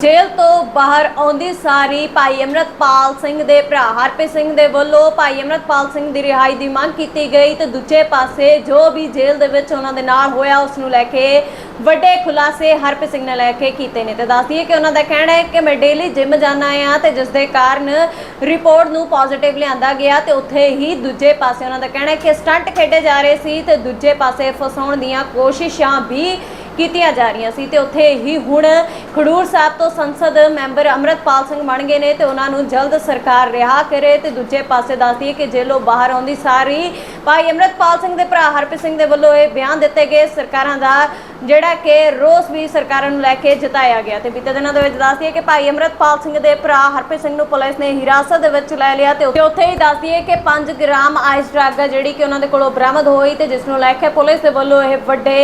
ਜੇਲ੍ਹ ਤੋਂ ਬਾਹਰ ਆਉਂਦੀ ਸਾਰੀ ਭਾਈ ਅਮਰਤਪਾਲ ਸਿੰਘ ਦੇ ਭਰਾ ਹਰਪ੍ਰੀਤ ਸਿੰਘ ਦੇ ਵੱਲੋਂ ਭਾਈ ਅਮਰਤਪਾਲ ਸਿੰਘ ਦੀ ਰਿਹਾਈ ਦੀ ਮੰਗ ਕੀਤੀ ਗਈ ਤੇ ਦੂਜੇ ਪਾਸੇ ਜੋ ਵੀ ਜੇਲ੍ਹ ਦੇ ਵਿੱਚ ਉਹਨਾਂ ਦੇ ਨਾਲ ਹੋਇਆ, ਉਸ ਨੂੰ ਲੈ ਕੇ ਵੱਡੇ ਖੁਲਾਸੇ ਹਰਪ੍ਰੀਤ ਸਿੰਘ ਨੇ ਲੈ ਕੇ ਕੀਤੇ ਨੇ। ਤੇ ਦੱਸਦੀ ਦਈਏ ਕਿ ਉਹਨਾਂ ਦਾ ਕਹਿਣਾ ਹੈ ਕਿ ਮੈਂ ਡੇਲੀ ਜਿਮ ਜਾਣਾ ਆ ਤੇ ਜਿਸ ਦੇ ਕਾਰਨ ਰਿਪੋਰਟ ਨੂੰ ਪੋਜ਼ਿਟਿਵ ਲਿਆਂਦਾ ਗਿਆ ਤੇ ਉੱਥੇ ਹੀ ਦੂਜੇ ਪਾਸੇ ਉਹਨਾਂ ਦਾ ਕਹਿਣਾ ਹੈ ਕਿ ਸਟੰਟ ਖੇਡੇ ਜਾ ਰਹੇ ਸੀ ਤੇ ਦੂਜੇ ਪਾਸੇ ਫਸਾਉਣ ਦੀਆਂ ਕੋਸ਼ਿਸ਼ਾਂ ਵੀ ਕੀਤੀਆਂ ਜਾ ਰਹੀਆਂ ਸੀ ਤੇ ਉੱਥੇ ਹੀ ਹੁਣ ਖਡੂਰ ਸਾਹਿਬ ਤੋਂ ਸੰਸਦ ਮੈਂਬਰ ਅਮਰਤਪਾਲ ਸਿੰਘ ਬਣ ਗਏ ਨੇ ਤੇ ਉਹਨਾਂ ਨੂੰ ਜਲਦ ਸਰਕਾਰ ਰਿਹਾ ਕਰੇ ਤੇ ਦੂਜੇ ਪਾਸੇ ਦੱਸਦੀ ਹੈ ਕਿ ਜੇਲੋਂ ਬਾਹਰ ਆਉਂਦੀ ਸਾਰੀ, ਭਾਈ ਅਮਰਤਪਾਲ ਸਿੰਘ ਦੇ ਭਰਾ ਹਰਪ੍ਰੀਤ ਸਿੰਘ ਦੇ ਵੱਲੋਂ ਇਹ ਬਿਆਨ ਦਿੱਤੇ ਗਏ। ਸਰਕਾਰਾਂ ਦਾ ਜਿਹੜਾ ਕਿ ਰੋਸ ਵੀ ਸਰਕਾਰਾਂ ਨੂੰ ਲੈ ਕੇ ਜਤਾਇਆ ਗਿਆ ਤੇ ਬੀਤੇ ਦਿਨਾਂ ਦੇ ਵਿੱਚ ਦੱਸਦੀ ਹੈ ਕਿ ਭਾਈ ਅਮਰਤਪਾਲ ਸਿੰਘ ਦੇ ਭਰਾ ਹਰਪ੍ਰੀਤ ਸਿੰਘ ਨੂੰ ਪੁਲਿਸ ਨੇ ਹਿਰਾਸਤ ਦੇ ਵਿੱਚ ਲੈ ਲਿਆ ਤੇ ਉੱਥੇ- ਉੱਥੇ ਹੀ ਦੱਸਦੀ ਹੈ ਕਿ 5 ਗ੍ਰਾਮ ਆਈਸ ਡਰੱਗ ਜਿਹੜੀ ਕਿ ਉਹਨਾਂ ਦੇ ਕੋਲੋਂ ਬਰਾਮਦ ਹੋਈ ਤੇ ਜਿਸ ਨੂੰ ਲੈ ਕੇ ਪੁਲਿਸ ਦੇ ਵੱਲੋਂ ਇਹ ਵੱਡੇ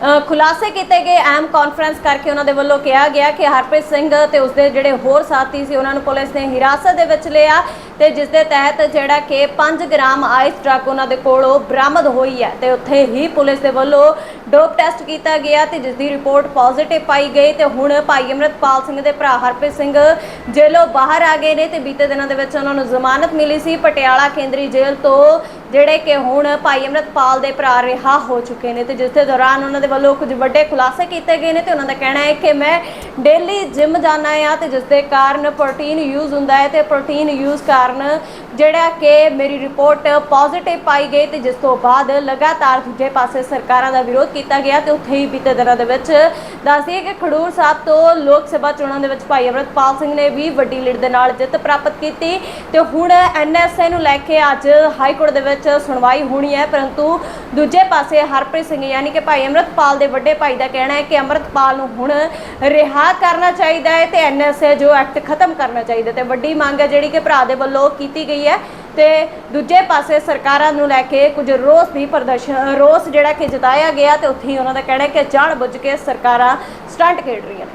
ਖੁਲਾਸੇ ਕੀਤੇ ਗਏ ਐਮ ਕਾਨਫਰੰਸ ਕਰਕੇ ਉਹਨਾਂ ਦੇ ਵੱਲੋਂ ਕਿਹਾ ਗਿਆ ਕਿ ਹਰਪ੍ਰੀਤ ਸਿੰਘ ਤੇ ਉਸਦੇ ਜਿਹੜੇ ਹੋਰ ਸਾਥੀ ਸੀ, ਉਹਨਾਂ ਨੂੰ ਪੁਲਿਸ ਨੇ ਹਿਰਾਸਤ ਦੇ ਵਿੱਚ ਲਿਆ ਤੇ ਜਿਸ ਦੇ ਤਹਿਤ ਜਿਹੜਾ ਕਿ 5 ਗ੍ਰਾਮ ਆਈਸ ਡਰੱਗ ਉਹਨਾਂ ਦੇ ਕੋਲੋਂ ਬਰਾਮਦ ਹੋਈ ਹੈ ਤੇ ਉੱਥੇ ਹੀ ਪੁਲਿਸ ਦੇ ਵੱਲੋਂ ਡੋਪ ਟੈਸਟ ਕੀਤਾ ਗਿਆ ਤੇ ਜਿਸ ਦੀ ਰਿਪੋਰਟ ਪੋਜ਼ਿਟਿਵ ਪਾਈ ਗਈ ਤੇ ਹੁਣ ਭਾਈ ਅਮਰਤਪਾਲ ਸਿੰਘ ਦੇ ਭਰਾ ਹਰਪ੍ਰੀਤ ਸਿੰਘ ਜੇਲ੍ਹੋਂ ਬਾਹਰ ਆ ਗਏ ਨੇ ਤੇ ਬੀਤੇ ਦਿਨਾਂ ਦੇ ਵਿੱਚ ਉਹਨਾਂ ਨੂੰ ਜ਼ਮਾਨਤ ਮਿਲੀ ਸੀ। ਪਟਿਆਲਾ ਕੇਂਦਰੀ ਜੇਲ੍ਹ ਤੋਂ ਜਿਹੜੇ ਕਿ ਹੁਣ ਭਾਈ ਅਮਰਤਪਾਲ ਦੇ ਭਰਾ ਰਿਹਾ ਹੋ ਚੁੱਕੇ ਨੇ ਤੇ ਜਿਸ ਦੇ ਦੌਰਾਨ ਉਹਨਾਂ ਦੇ ਵੱਲੋਂ ਕੁਝ ਵੱਡੇ ਖੁਲਾਸੇ ਕੀਤੇ ਗਏ ਨੇ ਤੇ ਉਹਨਾਂ ਦਾ ਕਹਿਣਾ ਹੈ ਕਿ ਮੈਂ ਡੇਲੀ ਜਿਮ ਜਾਣਾ ਆ ਤੇ ਜਿਸ ਦੇ ਕਾਰਨ ਪ੍ਰੋਟੀਨ ਯੂਜ਼ ਹੁੰਦਾ ਹੈ ਤੇ ਪ੍ਰੋਟੀਨ ਯੂਜ਼ ਕਾਰਨ ਜਿਹੜਾ ਕਿ ਮੇਰੀ ਰਿਪੋਰਟ ਪੋਜ਼ਿਟਿਵ ਪਾਈ ਗਈ ਤੇ ਜਿਸ ਤੋਂ ਬਾਅਦ ਲਗਾਤਾਰ ਦੂਜੇ ਪਾਸੇ ਸਰਕਾਰਾਂ ਦਾ ਵਿਰੋਧ ਕੀਤਾ ਗਿਆ ਤੇ ਉੱਥੇ ਹੀ ਬੀਤੇ ਦਿਨਾਂ ਦੇ ਵਿੱਚ ਦੱਸਦੀਏ ਕਿ ਖਡੂਰ ਸਾਹਿਬ ਤੋਂ ਲੋਕ ਸਭਾ ਚੋਣਾਂ ਦੇ ਵਿੱਚ ਭਾਈ ਅਮਰਤਪਾਲ ਸਿੰਘ ਨੇ ਵੀ ਵੱਡੀ ਲੀਡ ਦੇ ਨਾਲ ਜਿੱਤ ਪ੍ਰਾਪਤ ਕੀਤੀ ਤੇ ਹੁਣ ਐਨਐਸਏ ਨੂੰ ਲੈ ਕੇ ਅੱਜ ਹਾਈ ਕੋਰਟ ਦੇ ਵਿੱਚ ਸੁਣਵਾਈ ਹੋਣੀ ਹੈ, ਪਰੰਤੂ ਦੂਜੇ ਪਾਸੇ ਹਰਪ੍ਰੀਤ ਸਿੰਘ ਯਾਨੀ ਕਿ ਭਾਈ ਅਮਰਤਪਾਲ ਦੇ ਵੱਡੇ ਭਾਈ ਦਾ ਕਹਿਣਾ ਹੈ ਕਿ ਅਮਰਤਪਾਲ ਨੂੰ ਹੁਣ ਰਿਹਾ ਕਰਨਾ ਚਾਹੀਦਾ ਹੈ ਤੇ ਐਨਐਸਏ ਜੋ ਐਕਟ ਖਤਮ ਕਰਨਾ ਚਾਹੀਦਾ ਤੇ ਵੱਡੀ ਮੰਗ ਹੈ ਜਿਹੜੀ ਕਿ ਭਰਾ ਦੇ ਵੱਲੋਂ ਕੀਤੀ ਗਈ ਹੈ ਤੇ ਦੂਜੇ ਪਾਸੇ ਸਰਕਾਰਾਂ ਨੂੰ ਲੈ ਕੇ ਕੁਝ ਰੋਸ ਵੀ ਪ੍ਰਦਰਸ਼ਨ ਰੋਸ ਜਿਹੜਾ ਕਿ ਜਤਾਇਆ ਗਿਆ ਤੇ ਉੱਥੇ ਹੀ ਉਹਨਾਂ ਦਾ ਕਹਿਣਾ ਹੈ ਕਿ ਜਾਣ ਬੁੱਝ ਕੇ ਸਰਕਾਰਾਂ ਸਟੰਟ ਖੇਡ ਰਹੀਆਂ ਨੇ।